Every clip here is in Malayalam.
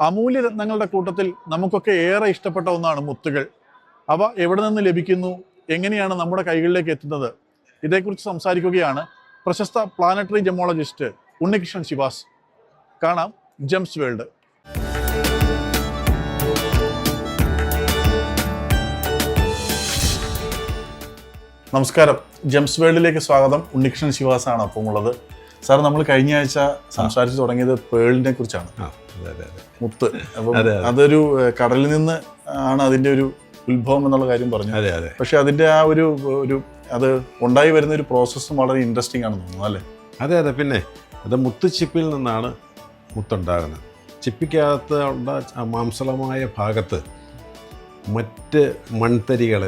അമൂല്യ രത്നങ്ങളുടെ കൂട്ടത്തിൽ നമുക്കൊക്കെ ഏറെ ഇഷ്ടപ്പെട്ട ഒന്നാണ് മുത്തുകൾ. അവ എവിടെ നിന്ന് ലഭിക്കുന്നു? എങ്ങനെയാണ് നമ്മുടെ കൈകളിലേക്ക് എത്തുന്നത്? ഇതേക്കുറിച്ച് സംസാരിക്കുകയാണ് പ്രശസ്ത പ്ലാനറ്ററി ജമോളജിസ്റ്റ് ഉണ്ണികൃഷ്ണൻ ശിവാസ്. കാണാം ജെംസ് വേൾഡ്. നമസ്കാരം. ജെംസ് വേൾഡിലേക്ക് സ്വാഗതം. ഉണ്ണികൃഷ്ണൻ ശിവാസാണ് അപ്പം ഉള്ളത്. സാർ നമ്മൾ കഴിഞ്ഞ ആഴ്ച സംസാരിച്ചു തുടങ്ങിയത് പേളിനെ കുറിച്ചാണ്. അതെ അതെ അതെ. മുത്ത്. അപ്പം അതെ, അതെ. അതൊരു കടലിൽ നിന്ന് ആണ് അതിന്റെ ഒരു ഉത്ഭവം എന്നുള്ള കാര്യം പറഞ്ഞു അതെ അതെ. പക്ഷെ അതിന്റെ ആ ഒരു ഒരു അത് ഉണ്ടായി വരുന്ന ഒരു പ്രോസസ്സും വളരെ ഇൻട്രസ്റ്റിംഗ് ആണെന്ന് തോന്നുന്നു അല്ലേ? അതെ അതെ പിന്നെ അത് മുത്തുച്ചിപ്പിൽ നിന്നാണ് മുത്തുണ്ടാകുന്നത്. ചിപ്പിക്കകത്ത് ഉണ്ട മാംസളമായ ഭാഗത്ത് മറ്റ് മൺതരികൾ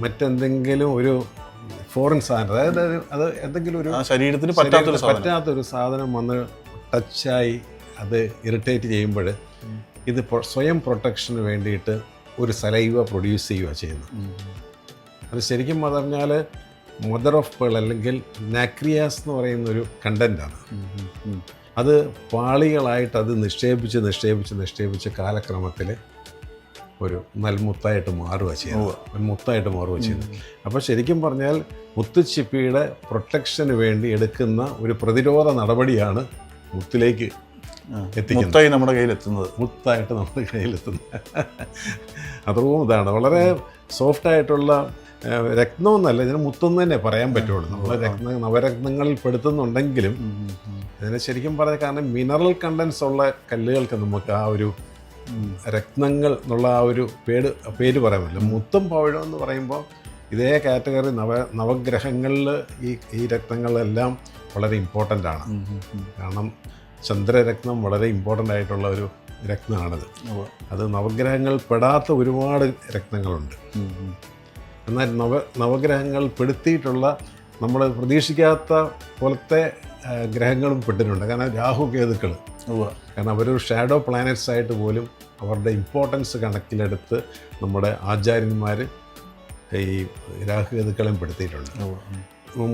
മറ്റെന്തെങ്കിലും ഒരു ഫോറിൻ സാധനം. അതായത് അത് എന്തെങ്കിലും ഒരു ശരീരത്തിന് പറ്റാത്തൊരു പറ്റാത്തൊരു സാധനം വന്ന് ടച്ചായി അത് ഇറിറ്റേറ്റ് ചെയ്യുമ്പോൾ ഇത് സ്വയം പ്രൊട്ടക്ഷന് വേണ്ടിയിട്ട് ഒരു സലൈവ പ്രൊഡ്യൂസ് ചെയ്യുക ചെയ്യുന്നു അത് ശരിക്കും പറഞ്ഞാൽ മദർ ഓഫ് പേൾ അല്ലെങ്കിൽ നാക്രിയാസ് എന്ന് പറയുന്ന ഒരു കണ്ടന്റാണ് അത് പാളികളായിട്ട് അത് നിക്ഷേപിച്ച് നിക്ഷേപിച്ച് നിക്ഷേപിച്ച് കാലക്രമത്തിൽ ഒരു നൽമുത്തായിട്ട് മാറുക ചെയ്യുന്നത്. ഒരു മുത്തായിട്ട് മാറുക ചെയ്യുന്നത്. അപ്പോൾ ശരിക്കും പറഞ്ഞാൽ മുത്തുച്ചിപ്പിയുടെ പ്രൊട്ടക്ഷന് വേണ്ടി എടുക്കുന്ന ഒരു പ്രതിരോധ നടപടിയാണ് മുത്തിലേക്ക് എത്തിക്കുന്നത്. മുത്തായി നമ്മുടെ കയ്യിൽ എത്തുന്നത് മുത്തായിട്ട് നമ്മുടെ കയ്യിലെത്തുന്നത്. അത്രയും ഇതാണ്. വളരെ സോഫ്റ്റ് ആയിട്ടുള്ള ഇതിന് മുത്തെന്ന് തന്നെ പറയാൻ പറ്റുള്ളൂ. നമ്മൾ രക്ത നവരത്നങ്ങളിൽ പെടുത്തുന്നുണ്ടെങ്കിലും ഇതിനെ ശരിക്കും പറഞ്ഞ കാരണം മിനറൽ കണ്ടൻസ് ഉള്ള കല്ലുകൾക്ക് നമുക്ക് ആ ഒരു രത്നങ്ങൾ എന്നുള്ള ആ ഒരു പേര് പേര് പറയാൻ പറ്റില്ല മുത്തും പവിഴം എന്ന് പറയുമ്പോൾ ഇതേ കാറ്റഗറി നവ നവഗ്രഹങ്ങളിൽ ഈ ഈ രത്നങ്ങളെല്ലാം വളരെ ഇമ്പോർട്ടന്റ് ആണ്. കാരണം ചന്ദ്രരത്നം വളരെ ഇമ്പോർട്ടന്റ് ആയിട്ടുള്ള ഒരു രത്നമാണത്. അത് നവഗ്രഹങ്ങൾ പെടാത്ത ഒരുപാട് രത്നങ്ങളുണ്ട്. എന്നാൽ നവ നവഗ്രഹങ്ങൾ പെടുത്തിയിട്ടുള്ള നമ്മൾ പ്രതീക്ഷിക്കാത്ത പോലത്തെ ഗ്രഹങ്ങളും പെട്ടിട്ടുണ്ട്. കാരണം രാഹു കേതുക്കൾ. കാരണം അവരൊരു ഷാഡോ പ്ലാനറ്റ്സ് ആയിട്ട് പോലും അവരുടെ ഇമ്പോർട്ടൻസ് കണക്കിലെടുത്ത് നമ്മുടെ ആചാര്യന്മാർ ഈ രാഹുകേതുക്കളെയും പെടുത്തിയിട്ടുണ്ട്.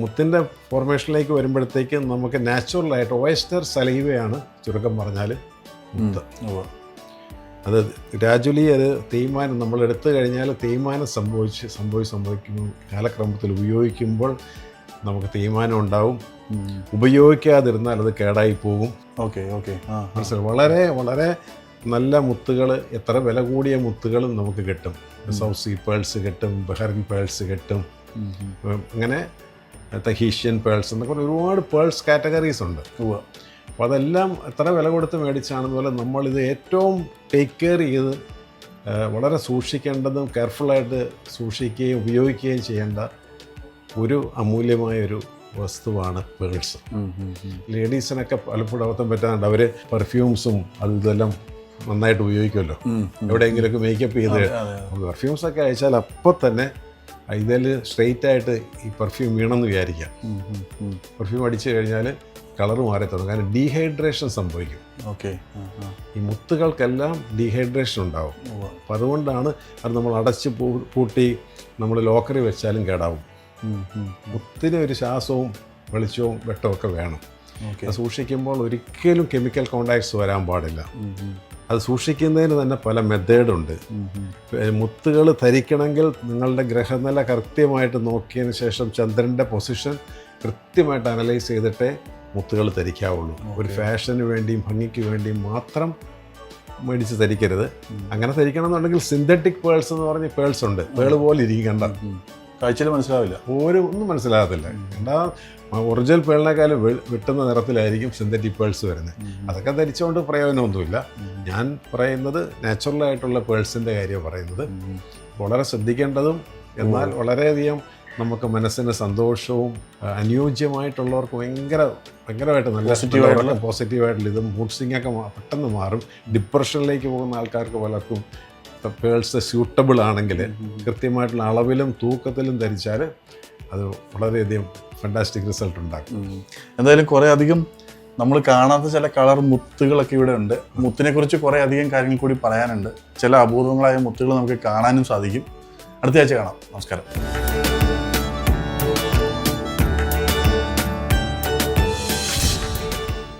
മുത്തിന്റെ ഫോർമേഷനിലേക്ക് വരുമ്പോഴത്തേക്ക് നമുക്ക് നാച്ചുറലായിട്ട് ഓയസ്റ്റർ സലൈവയാണ് ചുരുക്കം പറഞ്ഞാൽ മുത്ത്. അത് ഗ്രാജുവലി അത് തേയ്മാനം നമ്മൾ എടുത്തു കഴിഞ്ഞാൽ തേയ്മാനം സംഭവിച്ച് സംഭവിച്ച് സംഭവിക്കുമ്പോൾ കാലക്രമത്തിൽ ഉപയോഗിക്കുമ്പോൾ നമുക്ക് തീരുമാനം ഉണ്ടാവും. ഉപയോഗിക്കാതിരുന്നാൽ അത് കേടായി പോകും. Okay okay. മനസ്സിലായി? വളരെ വളരെ നല്ല മുത്തുകൾ എത്ര വില കൂടിയ മുത്തുകളും നമുക്ക് കിട്ടും. സീ പേൾസ് കിട്ടും ബഹറിൻ പേൾസ് കിട്ടും. അങ്ങനെ തഹീഷ്യൻ പേൾസ് എന്നൊക്കെ പറഞ്ഞ് ഒരുപാട് പേൾസ് കാറ്റഗറീസ് ഉണ്ട്. അപ്പോൾ അതെല്ലാം എത്ര വില കൊടുത്ത് മേടിച്ചാണെന്ന് പോലെ നമ്മളിത് ഏറ്റവും ടേക്ക് കെയർ ചെയ്ത് വളരെ സൂക്ഷിക്കേണ്ടതും കെയർഫുള്ളായിട്ട് സൂക്ഷിക്കുകയും ഉപയോഗിക്കുകയും ചെയ്യേണ്ട ഒരു അമൂല്യമായൊരു വസ്തുവാണ് പേഴ്സ്. ലേഡീസിനൊക്കെ പലപ്പോഴും അബദ്ധം പറ്റാറുണ്ട് അവർ പെർഫ്യൂംസും അത് ഇതെല്ലാം നന്നായിട്ട് ഉപയോഗിക്കുമല്ലോ. എവിടെയെങ്കിലുമൊക്കെ മേക്കപ്പ് ചെയ്ത്. പെർഫ്യൂംസ് ഒക്കെ അയച്ചാൽ അപ്പോൾ തന്നെ ഇതിൽ സ്ട്രെയിറ്റ് ആയിട്ട് ഈ പെർഫ്യൂം വീണമെന്ന് വിചാരിക്കാം. പെർഫ്യൂം അടിച്ചു കഴിഞ്ഞാൽ കളർ മാറി തുടങ്ങും കാരണം ഡീഹൈഡ്രേഷൻ സംഭവിക്കും ഓക്കെ. ഈ മുത്തുകൾക്കെല്ലാം ഡീഹൈഡ്രേഷൻ ഉണ്ടാവും അപ്പം അതുകൊണ്ടാണ് അത് നമ്മൾ അടച്ച് പൂട്ടി നമ്മൾ ലോക്കറി വെച്ചാലും കേടാവും ഉം. ഒരു ശ്വാസവും വെളിച്ചവും വെട്ടവും ഒക്കെ വേണം. അത് സൂക്ഷിക്കുമ്പോൾ ഒരിക്കലും കെമിക്കൽ കോണ്ടാക്ട്സ് വരാൻ പാടില്ല. അത് സൂക്ഷിക്കുന്നതിന് തന്നെ പല മെത്തേഡുണ്ട്. മുത്തുകൾ ധരിക്കണമെങ്കിൽ നിങ്ങളുടെ ഗ്രഹനില കൃത്യമായിട്ട് നോക്കിയതിന് ശേഷം ചന്ദ്രന്റെ പൊസിഷൻ കൃത്യമായിട്ട് അനലൈസ് ചെയ്തിട്ടേ മുത്തുകൾ ധരിക്കാവുള്ളൂ. ഒരു ഫാഷന് വേണ്ടിയും ഭംഗിക്ക് വേണ്ടിയും മാത്രം മേടിച്ച് ധരിക്കരുത്. അങ്ങനെ ധരിക്കണം എന്നുണ്ടെങ്കിൽ സിന്തറ്റിക് പേൾസ് എന്ന് പറഞ്ഞ പേൾസ് ഉണ്ട്. പേൾ പോലെ ഇരിക്കും ഉം. കാഴ്ചയിൽ മനസ്സിലാവില്ല. ഒരു ഒന്നും മനസ്സിലാകത്തില്ല. എന്താ ഒറിജിനൽ പേളിനേക്കാളും വെട്ടുന്ന നിറത്തിലായിരിക്കും സിന്തറ്റിക് പേൾസ് വരുന്നത്. അതൊക്കെ ധരിച്ചുകൊണ്ട് പ്രയോജനമൊന്നുമില്ല. ഞാൻ പറയുന്നത് നാച്ചുറലായിട്ടുള്ള പേൾസിന്റെ കാര്യമാണ് പറയുന്നത്. വളരെ ശ്രദ്ധിക്കേണ്ടതും എന്നാൽ വളരെയധികം നമുക്ക് മനസ്സിന് സന്തോഷവും അനുയോജ്യമായിട്ടുള്ളവർക്ക് ഭയങ്കര ഭയങ്കരമായിട്ട് നല്ല Positive പോസിറ്റീവായിട്ടുള്ള ഇത് മൂഡ് സ്വിംഗ് ഒക്കെ പെട്ടെന്ന് മാറും. ഡിപ്രഷനിലേക്ക് പോകുന്ന ആൾക്കാർക്ക് പലർക്കും പേൾസ് സ്യൂട്ടബിൾ ആണെങ്കിൽ കൃത്യമായിട്ടുള്ള അളവിലും തൂക്കത്തിലും ധരിച്ചാൽ അത് വളരെയധികം ഫണ്ടാസ്റ്റിക് റിസൾട്ട് ഉണ്ടാക്കും. എന്തായാലും കുറേ അധികം നമ്മൾ കാണാത്ത ചില കളർ മുത്തുകളൊക്കെ ഇവിടെ ഉണ്ട്. മുത്തിനെ കുറിച്ച് കുറേ അധികം കാര്യങ്ങൾ കൂടി പറയാനുണ്ട്. ചില അപൂർവങ്ങളായ മുത്തുകൾ നമുക്ക് കാണാനും സാധിക്കും. അടുത്ത ആഴ്ച കാണാം. നമസ്കാരം.